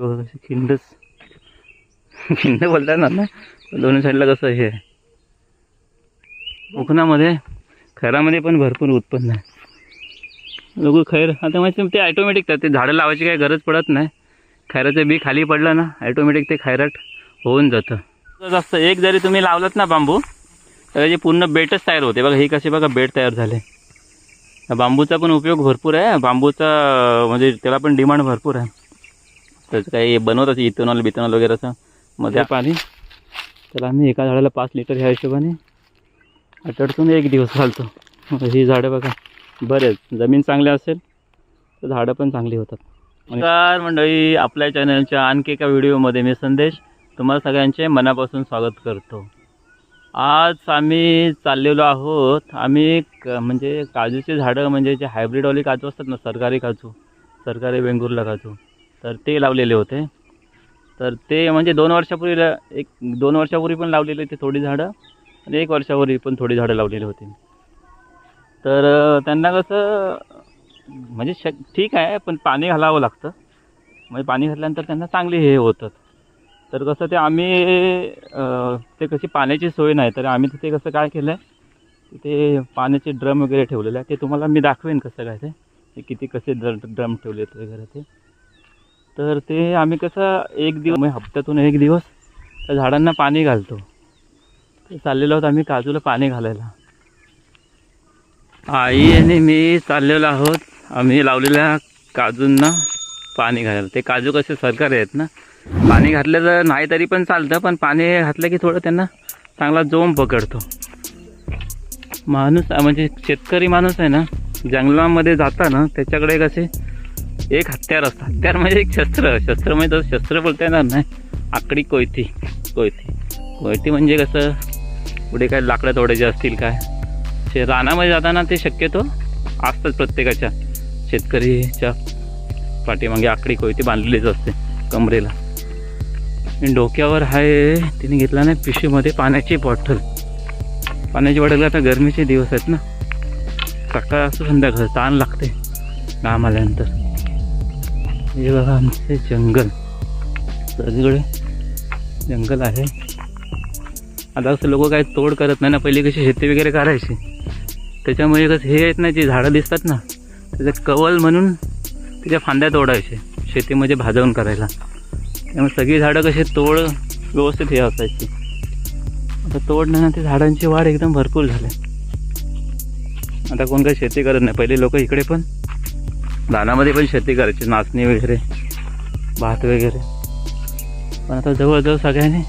बघा कशी खिंडच. खिंड बोलतात ना दोन्ही साईडला कसं हे? कोकणामध्ये खैरामध्ये पण भरपूर उत्पन्न आहे. लोक खैर आता माहिती ते ॲटोमॅटिक ते झाडं लावायची काही गरज पडत नाही. खैराचं बी खाली पडलं ना ॲटोमॅटिक ते खैराट होऊन जातं. जास्त एक जरी तुम्ही लावलात ना बांबू तर त्याची पूर्ण बेटच तयार होते. बघा हे कसे बघा बेट तयार झाले. बांबूचा पण उपयोग भरपूर आहे. बांबूचा म्हणजे त्याला पण डिमांड भरपूर आहे. त्याचं काही बनवतात इथेनॉल बिथेनॉल वगैरे असं. मध्ये पाणी. त्याला आम्ही एका झाडाला पाच लिटर ह्या हिशोबाने आठवड्यातून एक दिवस घालतो. ही झाडं बघा. बरेच. जमीन चांगली असेल तर झाडं पण चांगली होतात. नमस्कार मंडळी. आपल्या चॅनलच्या आणखी एका व्हिडिओमध्ये मी संदेश तुम्हाला सगळ्यांचे मनापासून स्वागत करतो. आज आम्ही चाललेलो आहोत. आम्ही क म्हणजे काजूचे झाडं म्हणजे जे हायब्रिडवाली काजू असतात ना सरकारी काजू. सरकारी वेंगुर्ला काजू. तर ते लावलेले होते. तर ते म्हणजे दोन वर्षापूर्वी ला- एक दोन वर्षापूर्वी पण लावलेली होती थोडी झाडं आणि एक वर्षापूर्वी पण थोडी झाडं लावलेली होती. तर त्यांना कसं म्हणजे शक ठीक आहे पण पाणी घालावं लागतं. म्हणजे पाणी घातल्यानंतर त्यांना चांगले हे होतात तर कसं ते आम्ही ते कशी पाण्याची सोय नाही तर आम्ही तिथे कसं काय केलं आहे तिथे पाण्याचे ड्रम वगैरे ठेवलेले आहे ते तुम्हाला मी दाखवेन कसं काय ते. किती कसे ड्र ड्रम ठेवले आहेत वगैरे ते. तर ते आम्ही कसं एक दिवस म्हणजे हप्त्यातून एक दिवस त्या झाडांना पाणी घालतो. ते चाललेलो आहोत आम्ही काजूला पाणी घालायला. आई आणि मी चाललेलो आहोत. आम्ही लावलेल्या काजूंना पाणी घालायला. ते काजू कसे सरकारी आहेत ना? पाणी घातलं तर नाही तरी पण चालतं पण पाणी घातलं की थोडं त्यांना चांगला जोम पकडतो. माणूस म्हणजे शेतकरी माणूस आहे ना जंगलामध्ये जाताना त्याच्याकडे कसे एक हत्यार असतं हत्यार म्हणजे एक शस्त्र. शस्त्र म्हणजे तसं शस्त्र बोलता येणार नाही. आकडी कोयती. कोयती. कोयती म्हणजे कसं? पुढे काय लाकडं तोडायचे असतील काय? शे रानामध्ये जाताना ते शक्यतो असतात प्रत्येकाच्या. शेतकरीच्या पाठीमागे आकडी कोयती बांधलेलीच असते कमरेला. आणि डोक्यावर आहे तिने घेतला नाही पिशवीमध्ये पाण्याची बॉटल. पाण्याची बॉटल आता गरमीचे दिवस आहेत ना. सकाळ असं संध्याकाळ ताण लागते. घाम आल्यानंतर. हे बघा आमचे जंगल. सगळीकडे जंगल आहे. आता असं लोक काय तोड करत नाही ना पहिले कशी शेती वगैरे करायची. त्याच्यामुळे कसं हे आहेत ना जे झाडं दिसतात ना त्याचं कवल म्हणून त्याच्या फांद्या तोडायचे शेतीमध्ये भाजवून करायला. त्यामुळे सगळी झाडं कशी तोड व्यवस्थित हे असायची. आता तोडण्यानं ते झाडांची वाढ एकदम भरपूर झाली. आता कोण काही शेती करत नाही पहिले लोक इकडे पण दानामध्ये पण शेती करायची नाचणी वगैरे भात वगैरे. पण आता जवळजवळ सगळ्यांनी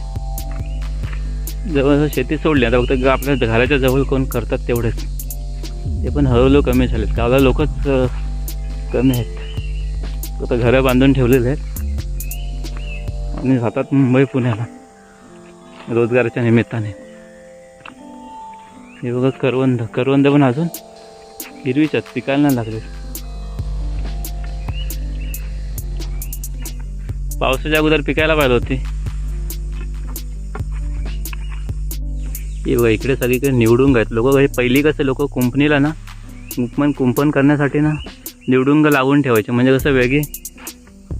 जवळजवळ शेती सोडली. आता फक्त आपल्या घराच्या जवळ कोण करतात तेवढेच. ते पण हळूहळू कमी झालेत. गावाला लोकच कमी आहेत. आता घरं बांधून ठेवलेले आहेत. आणि जातात मुंबई पुण्याला. रोजगाराच्या निमित्ताने. हे बघा करवंद. करवंद पण अजून हिरवीच आहेत. पिकायला नाही लागले पावसाच्या अगोदर पिकायला पाहिजे होती. हे इकडे सगळीकडे निवडून आहेत लोक पहिली कसं लोक कुंपणीला ना कुंपण कुंपण करण्यासाठी ना निवडुंग लावून ठेवायचे. म्हणजे कसं वेगळी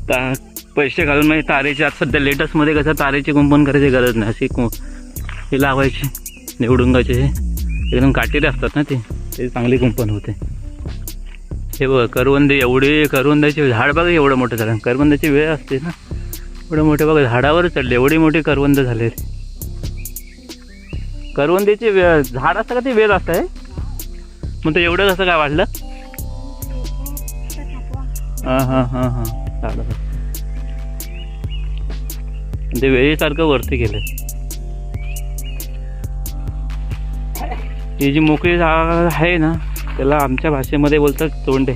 ता पैसे घालून म्हणजे तारेचे आज सध्या लेटेस्टमध्ये कसं तारेची कुंपण करायची गरज नाही. अशी कु हे लावायची निवडुंगाचे हे. एकदम काटेले असतात ना ते. ते चांगली कुंपण होते. हे बघ करवंदे एवढे करवंदाचे झाड बघा एवढं मोठं झालं. करवंदाची वेळ असते ना. एवढं मोठे बघा झाडावर चढले एवढी मोठी करवंद झाले करवंदीचे वे झाड असतं का ते वेल असतं आहे मग ते एवढं कसं काय वाढलं? हां हां हां हां. झालं ते वेळीसारखं वरती गेलं ही जी मोकळी जागा आहे ना त्याला आमच्या भाषेमध्ये बोलतात तोंडे.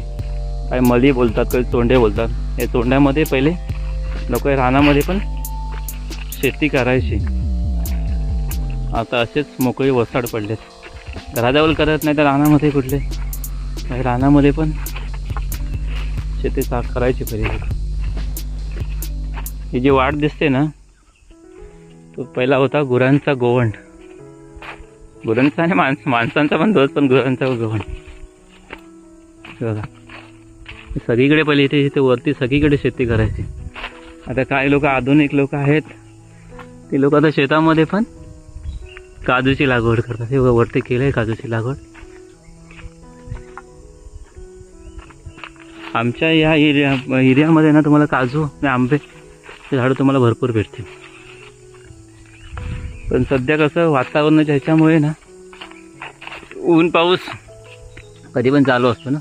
काय मली बोलतात काही तोंडे बोलतात. या तोंड्यामध्ये पहिले लोक रानामध्ये पण शेती करायची. आता असेच मोकळी वसाड पडलेत. घराजवळ करत नाही तर रानामध्ये कुठले? रानामध्ये पण शेती चा करायची पहिले. ही जी वाट दिसते ना तो पहिला होता गुरांचा गोवंड. गुरांचा आणि माणस माणसांचा पण दोष पण गुरांचा गोवंड. बघा. सगळीकडे पहिले इथे इथे वरती सगळीकडे शेती करायची. आता काही लोक आधुनिक लोक आहेत. ते लोक आता शेतामध्ये पण काजूची लागवड करतात. हे वरती केलं आहे काजूची लागवड. आमच्या या एरिया एरियामध्ये ना तुम्हाला काजू आणि आंबे झाडं तुम्हाला भरपूर भेटतील. पण सध्या कसं वातावरणाच्या ह्याच्यामुळे ना ऊन पाऊस कधी पण चालू असतो ना.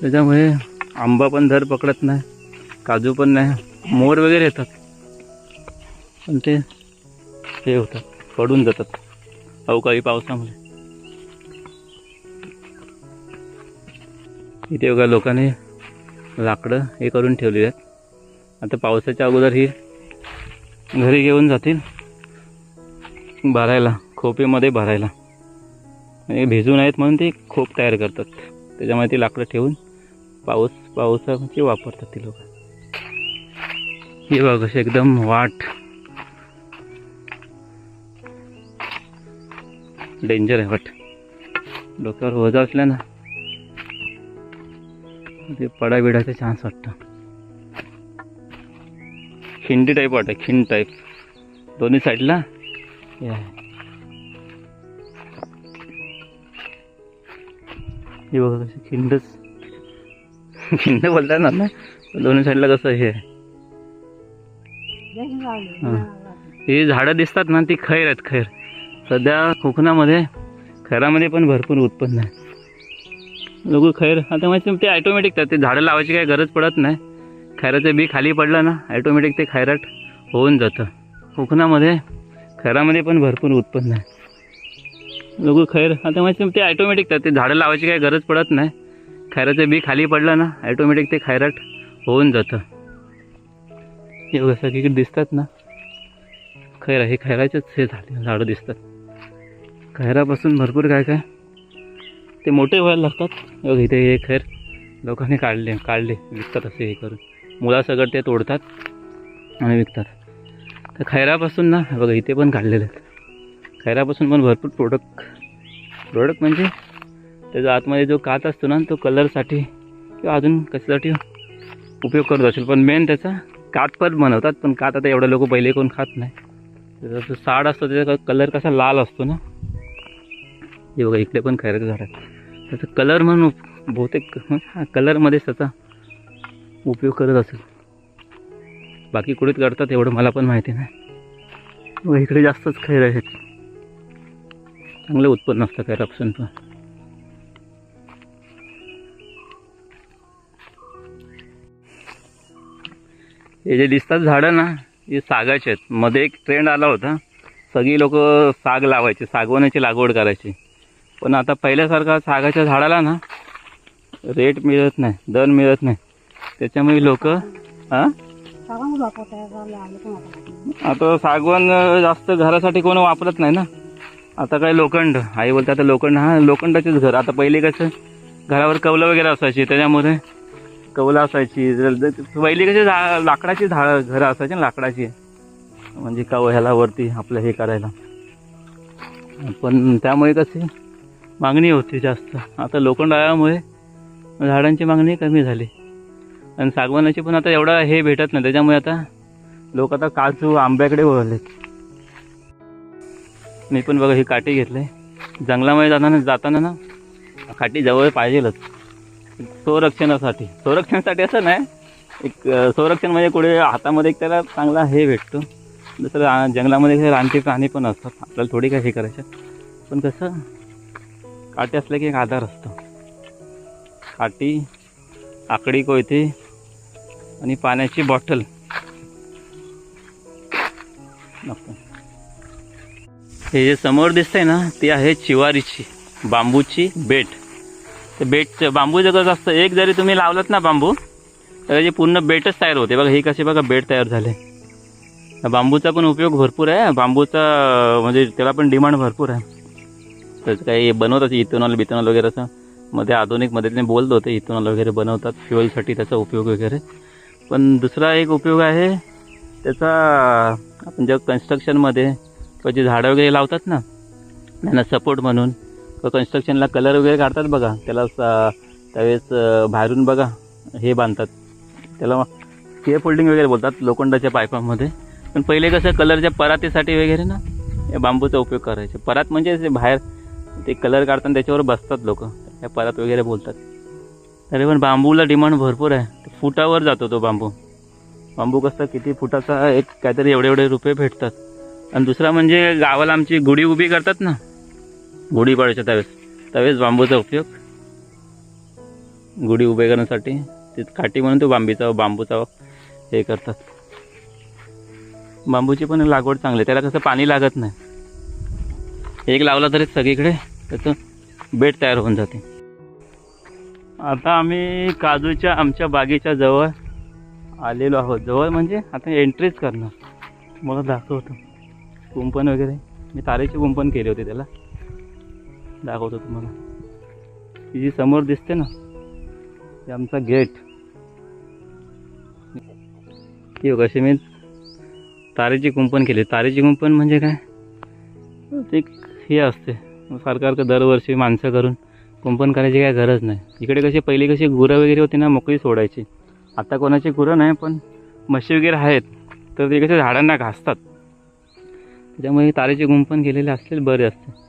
त्याच्यामुळे आंबा पण धर पकडत नाही काजू पण नाही. मोर वगैरे येतात. पण ते हे होतात पडून जातात. अवकाळी पावसामध्ये इथे बघा लोकांनी लाकडं हे करून ठेवलेली आहेत. आता पावसाच्या अगोदर ही घरी घेऊन जातील. भरायला खोपेमध्ये भरायला. म्हणजे भिजून आहेत म्हणून ते खोप तयार करतात. त्याच्यामुळे ती लाकडं ठेवून पाऊस पावसाचे वापरतात ती लोक. हे बघ कशी एकदम वाट. डेंजर आहे वाट. डोक्यावर वजा असल्या ना ते पडा बिडाचा चान्स वाटतं. खिंडी टाईप वाटतं खिंड टाईप दोन्ही साईडला हे आहे. हे बघा कशी खिंडच. खिंड बोलतात ना ना दोन्ही साईडला कसं हे आहे. हां. ही झाडं दिसतात ना ती खैर आहेत खैर. सध्या कोकणामध्ये खैरामध्ये पण भरपूर उत्पन्न आहे. लोक खैर आता माहिती ते ॲटोमॅटिक ते झाडं लावायची काही गरज पडत नाही. खैराचं बी खाली पडलं ना ॲटोमॅटिक ते खैराट होऊन जातं. कोकणामध्ये खैरामध्ये पण भरपूर उत्पन्न आहे. लोक खैर आता माहिती ते ॲटोमॅटिक ते झाडं लावायची काही गरज पडत नाही. खैराचं बी खाली पडलं ना ॲटोमॅटिक ते खैराट होऊन जातं. एवढं बघा सगळीकडे दिसतात ना. खैरा हे खैराचेच हे झाले झाडं दिसतात. खैरापासून भरपूर काय काय? ते मोठे व्हायला लागतात. इथे हे खैर लोकांनी काढले काढले विकतात असे हे करून. मुळासकट ते तोडतात आणि विकतात. तर खैरापासून ना बघा इथे पण काढलेले आहेत. खैरापासून पण भरपूर प्रोडक्ट प्रोडक्ट म्हणजे त्याचा आतमध्ये जो कात असतो ना तो कलरसाठी किंवा अजून कशासाठी उपयोग करत असेल. पण मेन त्याचा कात पण बनवतात पण कात आता एवढं लोक पहिले कोण खात नाही. त्याचा साड असतो त्याचा कलर कसा लाल असतो ना? हे बघा इकडे पण खैराचं झाड आहे त्याचा कलर म्हणून बहुतेक हा? कलरमध्येच त्याचा उपयोग करत असेल. बाकी कुठेच करतात एवढं मला पण माहिती नाही. इकडे जास्तच खैर आहेत. चांगलं उत्पन्न असतं खैरापासून पण हे जे दिसतात झाडं ना हे सागाचे आहेत. मध्ये एक ट्रेंड आला होता. सगळी लोक साग लावायचे सागवानाची लागवड करायची. पण आता पहिल्यासारखा सागाच्या झाडाला ना रेट मिळत नाही दर मिळत नाही. त्याच्यामुळे लोक हां आता सागवान जास्त घरासाठी कोण वापरत नाही ना. आता काय लोखंड आई बोलते आता लोखंड हा लोखंडाचेच घर. आता पहिले कसं घरावर कवलं वगैरे असायची त्याच्यामध्ये कौलं असायची जर- पहिली कशी लाकडाची झा घरं असायची ना लाकडाची. म्हणजे कव ह्याला वरती आपलं हे करायला. पण त्यामुळे कशी मागणी होती जास्त. आता लोखंड आल्यामुळे झाडांची मागणी कमी झाली. आणि सागवानाची पण आता एवढा हे भेटत नाही. त्याच्यामुळे आता लोक आता काजू आंब्याकडे वळले मी पण बघा ही काठी घेतली. जंगलामध्ये जाताना जाताना ना काठी जवळ पाहिजेलच. संरक्षणासाठी. संरक्षणासाठी असं नाही. एक संरक्षण म्हणजे कुठे हातामध्ये एक त्याला चांगला हे भेटतो. दुसरं जंगलामध्ये रानटी प्राणी पण असतात. आपल्याला थोडी काय हे करायचं पण कसं काठी असलं की एक आधार असतो. काठी आकडी कोयते आणि पाण्याची बॉटल. हे जे समोर दिसतंय ना ती आहे चिवारीची बांबूची बेट. ते बेटचं बांबूचं कसं असतं एक जरी तुम्ही लावलात ना बांबू तर त्याची पूर्ण बेटच तयार होते. बघा हे कसे बघा बेट तयार झाले. बांबूचा पण उपयोग भरपूर आहे. बांबूचा म्हणजे त्याला पण डिमांड भरपूर आहे. त्याचं काही बनवतात इथेनॉल बिथेनॉल वगैरे असं. मध्ये आधुनिक मदतीने बोलत होते इथेनॉल वगैरे बनवतात फ्युएलसाठी त्याचा उपयोग वगैरे. पण दुसरा एक उपयोग आहे त्याचा आपण जेव्हा कन्स्ट्रक्शनमध्ये किंवा जे झाडं वगैरे लावतात ना त्यांना सपोर्ट म्हणून कन्स्ट्रक्शनला कलर वगैरे काढतात बघा. त्याला त्यावेळेस बाहेरून बघा. हे बांधतात. त्याला के फोल्डिंग वगैरे बोलतात लोखंडाच्या पायपामध्ये. पण पहिले कसं कलरच्या परातीसाठी वगैरे ना या बांबूचा उपयोग करायचे. परात म्हणजे ते बाहेर ते कलर काढताना त्याच्यावर बसतात लोक. त्या परात वगैरे बोलतात. तरी पण बांबूला डिमांड भरपूर आहे. फुटावर जातो तो बांबू. बांबू कसं किती फुटाचा एक काहीतरी एवढे एवढे रुपये भेटतात. आणि दुसरा म्हणजे गावाला आमची गुढी उभी करतात ना गुढीपाड्याच्या त्यावेळेस. त्यावेळेस बांबूचा उपयोग. गुढी उभे करण्यासाठी ते काठी म्हणून तो बांबीचा बांबूचा हे करतात. बांबूची पण लागवड चांगली आहे. त्याला कसं पाणी लागत नाही. एक लावला तरी सगळीकडे त्याचं बेड तयार होऊन जाते. आता आम्ही काजूच्या आमच्या बागेच्या जवळ आलेलो आहोत. जवळ म्हणजे आता एंट्रीच करणार. मला दाखवतो. कुंपण वगैरे. मी तारेचे कुंपण केले होते त्याला. दाखवतो तुम्हाला. ही जी समोर दिसते ना हे आमचा गेट. ती कशी मी तारेची कुंपण केली. तारेची कुंपण म्हणजे काय? ते हे असते. सरकार दरवर्षी माणसं करून कुंपण करायची काय गरज नाही. इकडे कशी पहिली कशी गुरं वगैरे होती ना मोकळी सोडायची. आता कोणाची गुरं नाही पण म्हशी वगैरे आहेत तर ते कसे झाडांना घासतात. त्याच्यामुळे तारेचे कुंपण केलेले असलेले बरे असते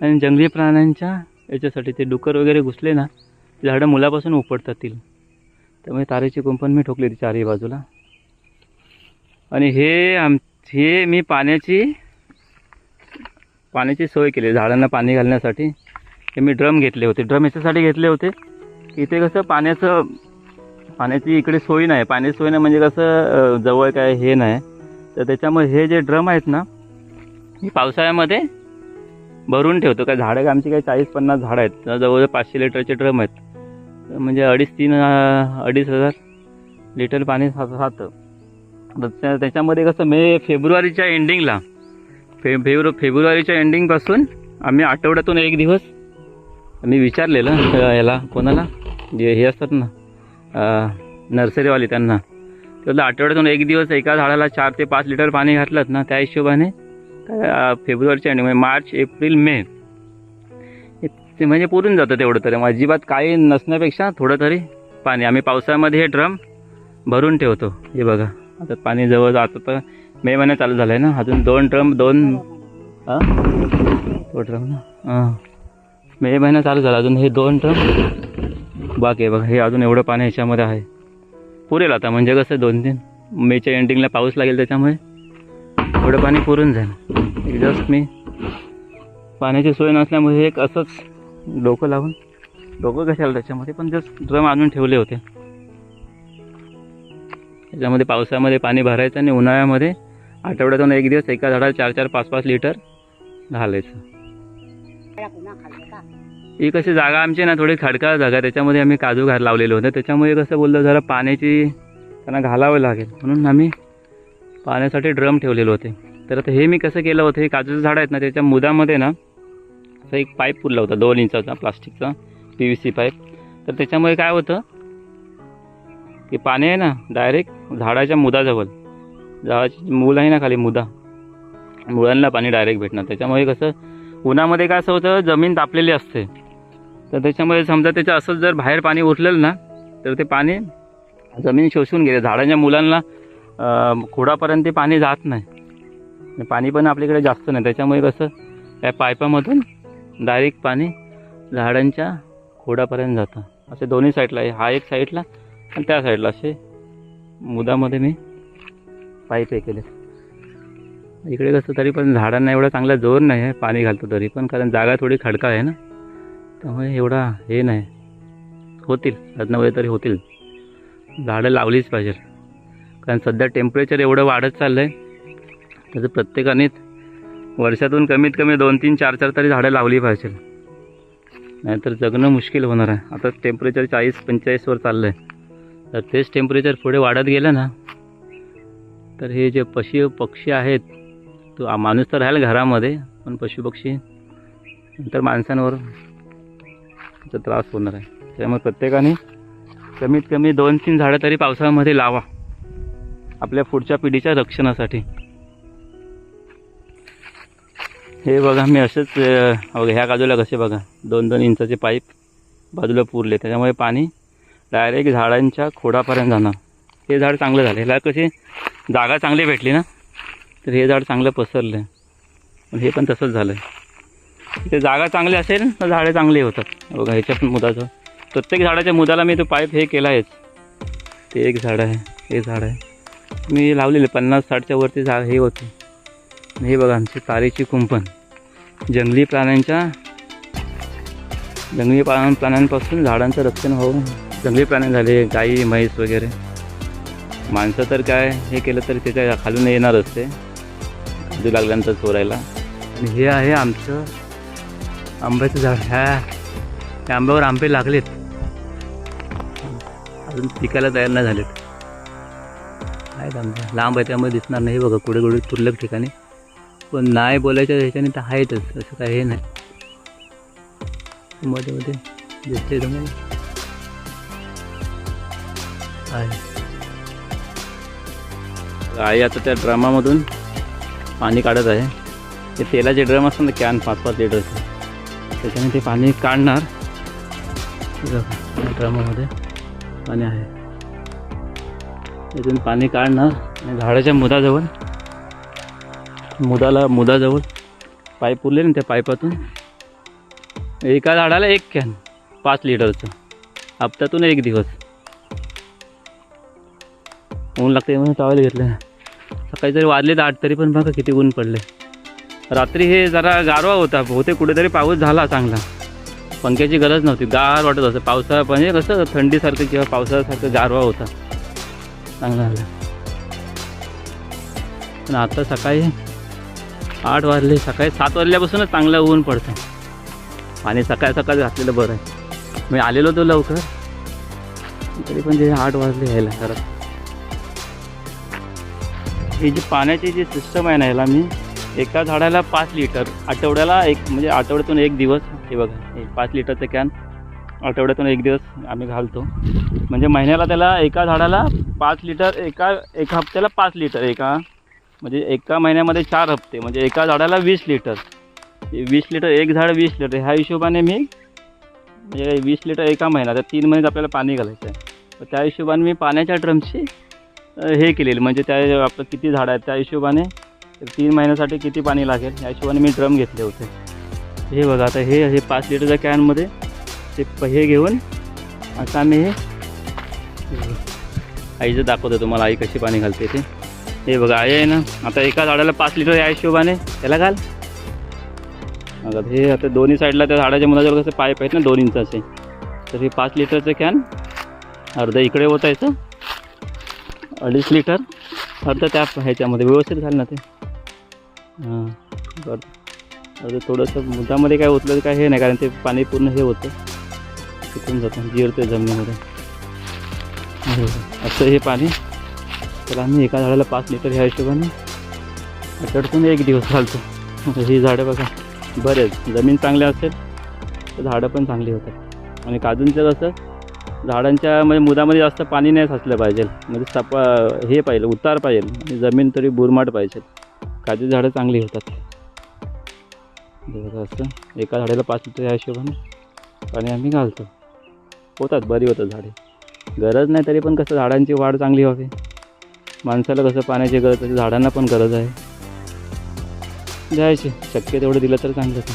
आणि जंगली प्राण्यांच्या याच्यासाठी ते डुकर वगैरे घुसले ना झाडं मुलापासून उपडतात ती त्यामुळे तारेची कुंपण मी ठोकली होती चारही बाजूला. आणि हे आम हे मी पाण्याची पाण्याची सोय केली झाडांना पाणी घालण्यासाठी. हे मी ड्रम घेतले होते. ड्रम याच्यासाठी घेतले होते इथे कसं पाण्याचं पाण्याची इकडे सोय नाही. पाण्याची सोय नाही म्हणजे कसं जवळ काय हे नाही. तर त्याच्यामुळे हे जे ड्रम आहेत ना मी पावसाळ्यामध्ये भरून ठेवतो. काय झाडं काय आमची काही चाळीस पन्नास झाडं आहेत. जवळजवळ पाचशे लिटरचे ड्रम आहेत. तर म्हणजे अडीच तीन अडीच हजार लिटर पाणी राहतं तर त्या- त्याच्यामध्ये कसं मे फेब्रुवारीच्या एंडिंगला फे फेब्रु फेब्रुवारीच्या एंडिंगपासून आम्ही आठवड्यातून एक दिवस मी विचारलेलं याला कोणाला? जे हे असतात ना नर्सरीवाले त्यांना. त्याला आठवड्यातून एक दिवस एका झाडाला चार ते पाच लिटर पाणी घातलं ना त्या हिशोबाने फेब्रुवारीच्या एंडिंग म्हणजे मार्च एप्रिल मे. ते म्हणजे पुरून जातं तेवढं तरी. अजिबात काही नसण्यापेक्षा थोडं तरी पाणी. आम्ही पावसाळ्यामध्ये हे ड्रम भरून ठेवतो. हे बघा. आता पाणी जवळ जातं तर मे महिना चालू झाला आहे ना? अजून दोन ड्रम दोन तो ड्रम ना? हां. मे महिना चालू झाला. अजून हे दोन ड्रम बाकी आहे. बघा हे अजून एवढं पाणी ह्याच्यामध्ये आहे. पुरेल आता. म्हणजे कसं दोन तीन मेच्या एंडिंगला पाऊस लागेल त्याच्यामुळे. एवढं पाणी पुरून जाईल. जस्ट मी पाण्याची सोय नसल्यामुळे एक असंच डोकं लावून डोकं कशाला त्याच्यामध्ये पण जस्ट ड्रम आणून ठेवले होते. त्याच्यामध्ये पावसामध्ये पाणी भरायचं आणि उन्हाळ्यामध्ये आठवड्यातून एक दिवस एका झाडाला चार चार पाच पाच लिटर घालायचं. ही कशी जागा आमची ना थोडी खडकाळ जागा. आहे, त्याच्यामध्ये आम्ही काजू घाल लावलेले होते. त्याच्यामुळे कसं बोललं जरा पाण्याची त्यांना घालावं लागेल. म्हणून आम्ही पाण्यासाठी ड्रम ठेवलेले होते. तर आता हे मी कसं केलं होतं हे काजूचं झाड आहेत ना त्याच्या मुदामध्ये ना असं एक पाईप पुरला होता दोन इंचाचा प्लास्टिकचा पी व्ही सी पाईप. तर त्याच्यामुळे काय होतं की पाणी आहे ना डायरेक्ट झाडाच्या मुदाजवळ झाडाची मूल आहे ना खाली मुदा मुळांना पाणी डायरेक्ट भेटणार. त्याच्यामुळे कसं उन्हामध्ये काय असं होतं जमीन तापलेली असते. तर त्याच्यामुळे समजा त्याचं असंच जर बाहेर पाणी उरलेलं ना तर ते पाणी जमीन शोषून गेले झाडांच्या मुलांना खोडापर्यंत ते पाणी जात नाही. पाणी पण आपल्याकडे जास्त नाही. त्याच्यामुळे कसं या पाईपामधून डायरेक्ट पाणी झाडांच्या खोडापर्यंत जातं. असे दोन्ही साईडला आहे. हा एक साईडला आणि त्या साईडला असे मुदामध्ये मी पाईप हे केले. इकडे कसं तरी पण झाडांना एवढा चांगला जोर नाही आहे पाणी घालतो तरी पण कारण जागा थोडी खडका आहे ना. त्यामुळे एवढा हे नाही. होतील. रत्नामध्ये तरी होतील. झाडं लावलीच पाहिजे कारण सध्या टेम्परेचर एवढं वाढत चाललं आहे त्याचं प्रत्येकाने वर्षातून कमीत कमी दोन तीन चार चार तरी झाडं लावली पाहिजे. नाहीतर जगणं मुश्किल होणार आहे. आता टेम्परेचर चाळीस पंचेचाळीसवर चाललं आहे तर तेच टेम्परेचर पुढे वाढत गेलं ना तर हे जे पशु पक्षी आहेत तो माणूस तर राहील घरामध्ये पण पशुपक्षी नंतर माणसांवर त्याचा त्रास होणार आहे. त्यामुळे प्रत्येकाने कमीत कमी दोन तीन झाडं तरी पावसाळ्यामध्ये लावा. आपल्या पुढच्या पिढीच्या रक्षणासाठी. हे बघा मी असेच बघा ह्या बाजूला कसे बघा दोन दोन इंचाचे पाईप बाजूला पुरले त्याच्यामुळे पाणी डायरेक्ट झाडांच्या खोडापर्यंत जाणार. हे झाड चांगलं झालं ह्याला कशी जागा चांगली भेटली ना तर हे झाड चांगलं पसरलं. आहे हे पण तसंच झालं आहे ते जागा चांगली असेल तर झाडे चांगली होतात. बघा ह्याच्या पण मुदाचं प्रत्येक झाडाच्या मुदाला मी तो पाईप हे केला आहेच ते एक झाड आहे हे झाड आहे. मी लावलेले पन्नास साठच्या वरती झाड हे होते. हे बघा आमची तारेची कुंपण. जंगली प्राण्यांच्या जंगली प्राण प्राण्यांपासून झाडांचं रक्षण होऊन जंगली प्राणी झाले गाई म्हैस वगैरे. माणसं तर काय हे केलं तर त्याच्या खालून येणारच ते काजू लागल्यानंतर चोरायला. आणि हे आहे आमचं आंब्याचं झाड. ह्या त्या आंब्यावर आंबे लागलेत. अजून पिकायला तयार नाही झालेत. काय आंबे लांब आहे त्यामुळे दिसणार नाही बघा कुठे कुठे तुरलक ठिकाणी. पण नाही बोलायच्या ह्याच्याने तर आहेतच असं काही हे नाही. मध्ये मध्ये दिसते तुम्हाला? आहे. आई आता त्या ड्रमामधून पाणी काढत आहे. ते तेलाचे ड्रम असतात ना कॅन पाच पाच लिटरचे त्याच्याने ते पाणी काढणार. ड्रमामध्ये पाणी आहे. त्यातून पाणी काढणार आणि झाडाच्या मुदाजवळ मुदाला मुदाजवळ पाईप उरले ना त्या पाईपातून एका झाडाला एक कॅन पाच लिटरचं. हप्त्यातून एक दिवस. ऊन लागते म्हणून टॉवेल घेतलं. सकाळी जरी वाजले तर आठ तरी पण बघा किती ऊन पडले रात्री हे जरा गारवा होता बहुतेक कुठेतरी पाऊस झाला चांगला. पंख्याची गरज नव्हती. गार वाटत असं पावसाळा म्हणजे कसं थंडीसारखं किंवा पावसाळ्यासारखं गारवा होता. चांगलं झालं. पण आता सकाळी आठ वाजले सकाळी सात वाजल्यापासूनच चांगलं ऊन पडतं पाणी सकाळ सकाळ घातलेलं बरं आहे. मी आलेलो होतो लवकर. तरी पण जे आठ वाजले यायला खरं. ही जी पाण्याची जी सिस्टम आहे ना ह्याला मी एका झाडाला पाच लिटर आठवड्याला एक म्हणजे आठवड्यातून एक दिवस हे बघा हे पाच लिटरचं कॅन आठवड्यातून एक दिवस आम्ही घालतो. म्हणजे महिन्याला त्याला एका झाडाला पाच लिटर एका एका हप्त्याला पाच लिटर एका म्हणजे एका महिन्यामध्ये चार हप्ते म्हणजे एका झाडाला वीस लिटर. हे वीस लिटर एक झाड वीस लिटर ह्या हिशोबाने मी म्हणजे वीस लिटर एका महिन्या तर तीन महिन्यात आपल्याला पाणी घालायचं आहे. तर त्या हिशोबाने मी पाण्याच्या ड्रमची हे केलेली म्हणजे त्या आपलं किती झाडं आहेत त्या हिशोबाने तीन महिन्यासाठी किती पाणी लागेल या हिशोबाने मी ड्रम घेतले होते. हे बघा आता हे हे पाच लिटरच्या कॅनमध्ये ते पहे घेऊन असं आम्ही हे आईचं दाखवतो तुम्हाला आई कशी पाणी घालते ते. हे बघा आई आहे ना आता एका झाडाला पाच लिटर या हिशोबाने. त्याला घाल. आता हे आता दोन्ही साईडला त्या झाडाच्या मुलाजवळ कसं पाईप आहेत ना दोन असे. तर हे पाच लिटरचं कॅन अर्धा इकडे ओतायचं अडीच लिटर अर्धा त्या ह्याच्यामध्ये व्यवस्थित घाल ना ते. हां बरं. थोडंसं मुद्दामध्ये काय होतलं तर काय हे नाही कारण ते पाणी पूर्ण हे होतं. सुकून जातं जिरते जमिनीमध्ये. असं हे पाणी तर आम्ही एका झाडाला पाच लिटर ह्या हिशोबाने आठवड्यातून एक दिवस घालतो. ही झाडं बघा बरेच जमीन चांगली असेल तर झाडं पण चांगली होतात. आणि काजूंचं कसं झाडांच्या म्हणजे मुदामध्ये जास्त पाणी नाही साचलं पाहिजे. म्हणजे सपा हे पाहिजे उतार पाहिजे. आणि जमीन तरी बुरमाट पाहिजे. काजू झाडं चांगली होतात. असं. एका झाडाला पाच लिटर ह्या हिशोबाने पाणी आम्ही घालतो. होतात बरी होतात झाडे. गरज नाही तरी पण कसं झाडांची वाढ चांगली व्हावी. माणसाला कसं पाण्याची गरज तशी झाडांना पण गरज आहे. द्यायची शक्य तेवढं दिलं तर चांगलंच